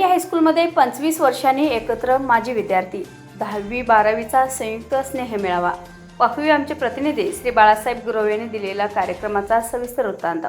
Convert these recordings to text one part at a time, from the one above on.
बेळंकी हायस्कूलमध्ये पंचवीस वर्षांनी एकत्र माजी विद्यार्थी. दहावी बारावीचा संयुक्त स्नेह मेळावा. पाहूया आमचे प्रतिनिधी श्री बाळासाहेब गुरव यांनी दिलेला कार्यक्रमाचा सविस्तर वृत्तांत.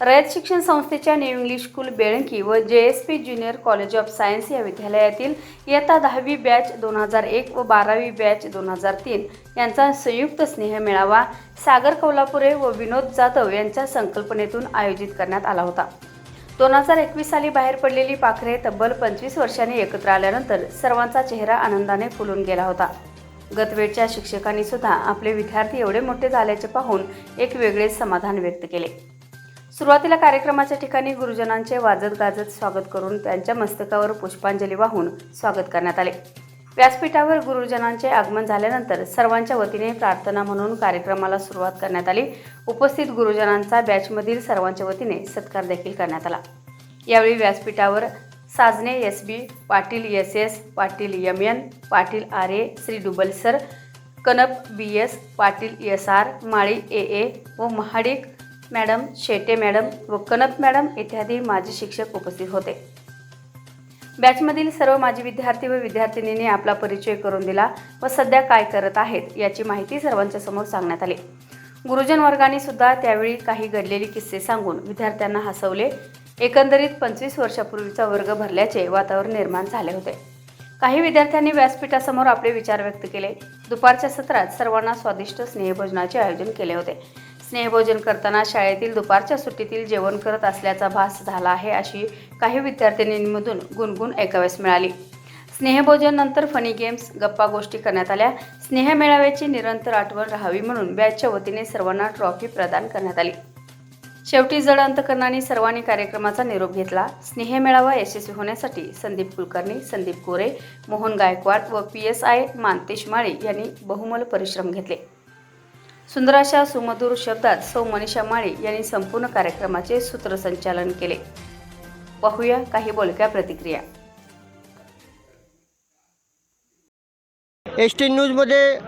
रयत शिक्षण संस्थेच्या न्यू इंग्लिश स्कूल बेळंकी व J S P junior college of science या विद्यालयातील इयत्ता दहावी बॅच दोन हजार एक व बारावी बॅच दोन हजार तीन यांचा संयुक्त स्नेह मेळावा सागर कोल्हापुरे व विनोद जाधव यांच्या संकल्पनेतून आयोजित करण्यात आला होता. दोन हजार एकवीस साली बाहेर पडलेली पाखरे तब्बल पंचवीस वर्षांनी एकत्र आल्यानंतर सर्वांचा चेहरा आनंदाने फुलून गेला होता. गतवेळच्या शिक्षकांनी सुद्धा आपले विद्यार्थी एवढे मोठे झाल्याचे पाहून एक वेगळेच समाधान व्यक्त केले. सुरुवातीला कार्यक्रमाच्या ठिकाणी गुरुजनांचे वाजत गाजत स्वागत करून त्यांच्या मस्तकावर पुष्पांजली वाहून स्वागत करण्यात आले. व्यासपीठावर गुरुजनांचे आगमन झाल्यानंतर सर्वांच्या वतीने प्रार्थना म्हणून कार्यक्रमाला सुरुवात करण्यात आली. उपस्थित गुरुजनांचा बॅचमधील सर्वांच्या वतीने सत्कार देखील करण्यात आला. यावेळी व्यासपीठावर Sajane S B Patil S S Patil M N Patil R A Shri Dubal sir Kanap B S Patil S R Mali A A व महाडिक मॅडम शेटे मॅडम व कनप मॅडम इत्यादी माजी शिक्षक उपस्थित होते. बॅचमधील सर्व माजी विद्यार्थी व विद्यार्थिनींनी आपला परिचय करून दिला व सध्या काय करत आहेत याची माहिती सर्वांच्या समोर सांगण्यात आली. गुरुजन वर्गाने सुद्धा त्यावेळी काही घडलेली किस्से सांगून विद्यार्थ्यांना हसवले. एकंदरीत पंचवीस वर्षापूर्वीचा वर्ग भरल्याचे वातावरण निर्माण झाले होते. काही विद्यार्थ्यांनी व्यासपीठासमोर आपले विचार व्यक्त केले. दुपारच्या सत्रात सर्वांना स्वादिष्ट स्नेहभोजनाचे आयोजन केले होते. स्नेहभोजन करताना शाळेतील दुपारच्या सुट्टीतील जेवण करत असल्याचा भास झाला आहे अशी काही विद्यार्थिनींमधून गुणगुण ऐकाव्यास मिळाली. स्नेहभोजन नंतर फनी गेम्स गप्पा गोष्टी करण्यात आल्या. स्नेह मेळाव्याची निरंतर आठवण राहावी म्हणून बॅचच्या वतीने सर्वांना ट्रॉफी प्रदान करण्यात आली. शेवटी जड अंतकरणाने सर्वांनी कार्यक्रमाचा निरोप घेतला. स्नेह मेळावा यशस्वी होण्यासाठी संदीप कुलकर्णी संदीप गोरे मोहन गायकवाड व P S I Mantesh Mali यांनी बहुमल परिश्रम घेतले. सुंदर अशा सुमधुर शब्दात सौ मनीषा माळी यांनी संपूर्ण कार्यक्रमाचे सूत्रसंचालन केले. पाहूया काही बोलक्या प्रतिक्रिया. एस टी न्यूजमध्ये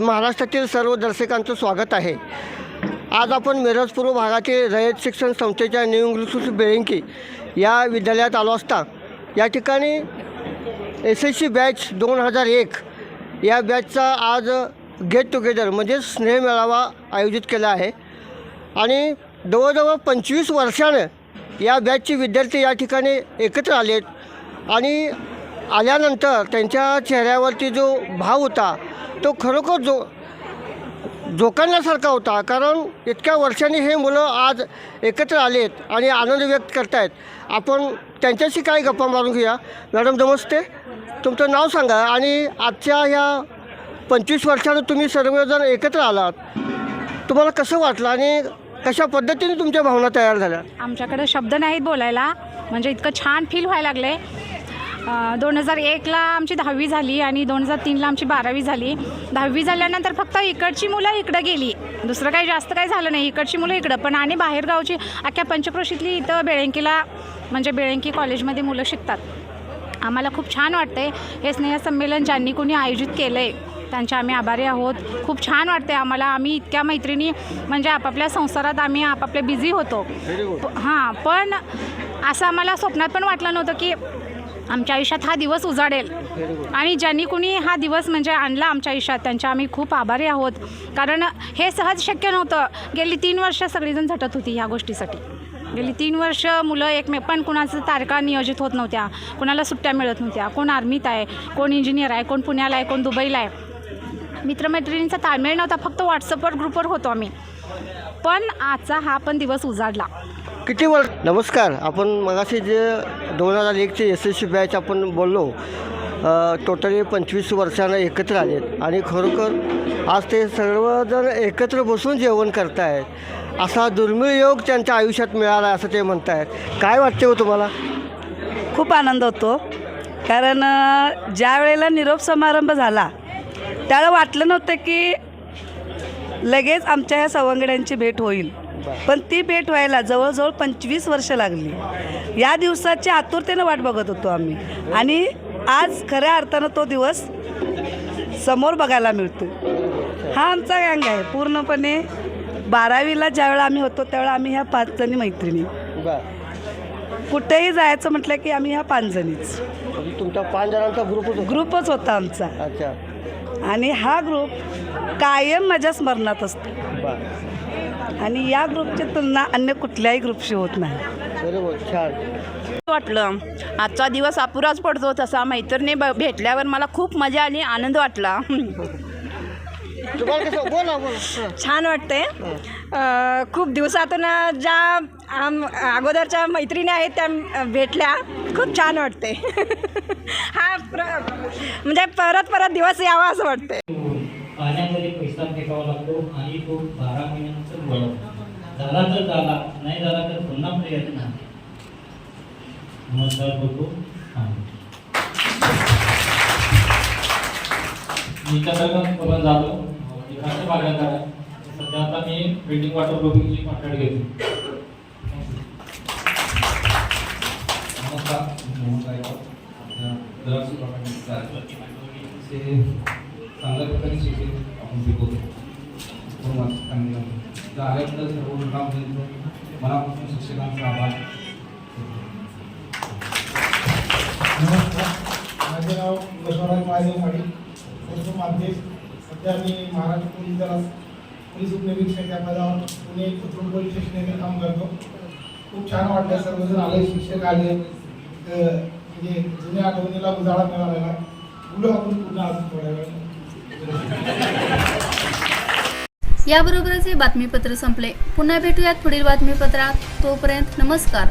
महाराष्ट्रातील सर्व दर्शकांचं स्वागत आहे. आज आपण मिरज पूर्व भागातील रयत शिक्षण संस्थेच्या न्यू इंग्लिश बेळंकी या विद्यालयात आलो असता. या ठिकाणी एस एस सी बॅच दोन हजार एक या बॅचचा आज गेट टुगेदर म्हणजेच स्नेह मेळावा आयोजित केला आहे. आणि जवळजवळ पंचवीस वर्षानं या बॅचचे विद्यार्थी या ठिकाणी एकत्र आलेत. आणि आल्यानंतर त्यांच्या चेहऱ्यावरती जो भाव होता तो खरोखर जो जोकांनासारखा होता. कारण इतक्या वर्षांनी हे मुलं आज एकत्र आलेत आणि आनंद व्यक्त करतायत. आपण त्यांच्याशी काय गप्पा मारून घेऊया. मॅडम नमस्ते. तुमचं नाव सांगा आणि आजच्या ह्या पंचवीस वर्षानं तुम्ही सर्वजण एकत्र आलात. तुम्हाला कसं वाटलं आणि कशा पद्धतीने तुमच्या भावना तयार झाल्या? आमच्याकडे शब्द नाहीत बोलायला. म्हणजे इतकं छान फील व्हायला लागले. दोन हजार एकला आमची दहावी झाली आणि दोन हजार तीनला आमची बारावी झाली. दहावी झाल्यानंतर फक्त इकडची मुलं इकडं गेली. दुसरं काही जास्त काही झालं नाही. इकडची मुलं इकडं. पण आणि बाहेरगावची अख्ख्या पंचक्रोशीतली इथं बेळंकीला म्हणजे बेळंकी कॉलेजमध्ये मुलं शिकतात. आम्हाला खूप छान वाटते हे स्नेहसंमेलन ज्यांनी कोणी आयोजित केलं आहे त्यांचे आम्ही आभारी आहोत. खूप छान वाटते आम्हाला. आम्ही इतक्या मैत्रिणी म्हणजे आपापल्या संसारात आम्ही आपापले बिझी होतो. हां पण असं आम्हाला स्वप्नात पण वाटलं नव्हतं की आमच्या आयुष्यात हा दिवस उजाडेल. आणि ज्यांनी कुणी हा दिवस म्हणजे आणला आमच्या आयुष्यात त्यांच्या आम्ही खूप आभारी आहोत. कारण हे सहज शक्य नव्हतं. गेली तीन वर्ष सगळीजण झटत होती ह्या गोष्टीसाठी. गेली तीन वर्ष मुलं एकमे पण कुणाचं तारखा नियोजित होत नव्हत्या. कुणाला सुट्ट्या मिळत नव्हत्या. कोण आर्मीत आहे कोण इंजिनियर आहे कोण पुण्याला आहे कोण दुबईला आहे. मित्रमैत्रिणींचा ताळमेळ नव्हता फक्त व्हॉट्सअपवर ग्रुपवर होतो आम्ही. पण आजचा हा पण दिवस उजाडला. किती वर्ष नमस्कार आपण मगाशी जे दोन हजार एकचे एस एस सी बॅच आपण बोललो टोटली पंचवीस वर्षानं एकत्र आलेत. आणि खरोखर आज ते सर्वजण एकत्र बसून जेवण करतायत. असा दुर्मिळ योग त्यांच्या आयुष्यात मिळाला असं ते म्हणतायत. काय वाटते हो तुम्हाला? खूप आनंद होतो. कारण ज्या वेळेला निरोप समारंभ झाला त्यावेळेला वाटलं नव्हतं की लगेच आमच्या ह्या सवंगड्यांची भेट होईल. पण ती भेट व्हायला जवळजवळ पंचवीस वर्ष लागली. या दिवसाची आतुरतेनं वाट बघत होतो आम्ही. आणि आज खऱ्या अर्थानं तो दिवस समोर बघायला मिळतो हा आमचा गँग आहे. पूर्णपणे बारावीला ज्यावेळेला आम्ही होतो त्यावेळेला आम्ही ह्या पाच जणी मैत्रिणी. कुठेही जायचं म्हटलं की आम्ही ह्या पाच जणीच. म्हणजे तुमचा पाच जणांचा ग्रुपच होता. ग्रुपच होता आमचा. अच्छा. आणि हा ग्रुप कायम माझ्या स्मरणात असतो. आणि या ग्रुपची तुलना अन्य कुठल्याही ग्रुपशी होत नाही. वाटलं. आजचा दिवस अपुराच पडतो तसा. मैत्रिणी ब- भेटल्यावर मला खूप मजा आली आनंद वाटला. हां. छान वाटते खूप दिवसातून ज्या आम अगोदरच्या मैत्रिणी आहेत त्या भेटल्या. खूप छान वाटते. हा प्र म्हणजे परत परत दिवस यावा असं वाटते पाण्यामध्ये पैसा फेकावा लागतो आणि तो बारा महिन्यानंतर वळवतो झाला तर झाला नाही झाला तर पुन्हा प्रयत्न. नमस्कार करतो मी चंद्रकांत झालो. विकास सध्या आता मी बिल्डिंग वॉटर प्रूफिंगची कॉन्ट्रॅक्ट घेतो नमस्कार मोहन गायकवाड आपल्या ते चांगल्या प्रकारे शिकेल आपण शिकवतो पूर्ण आल्याबद्दल सर्व ग्रामपंचायत मनापासून शिक्षकांचा आभार नमस्कार माझे नाव यशवराज महादेव पाटील सर्व माध्यम सध्या मी महाराष्ट्र पोलीस दलात पोलीस उपनिरीक्षक या पदावर पुणे कोथरूड पोलीस स्टेशन येथे काम करतो खूप छान वाटलं सर्वजण आले शिक्षक आले म्हणजे जुन्या आठवणीला उजाळा मिळालेला. बोलू आपण पुन्हा अजून थोड्या वेळ. याबरोबरच हे बातमीपत्र संपले. पुन्हा भेटूयात पुढील बातमीपत्रात. तोपर्यंत नमस्कार.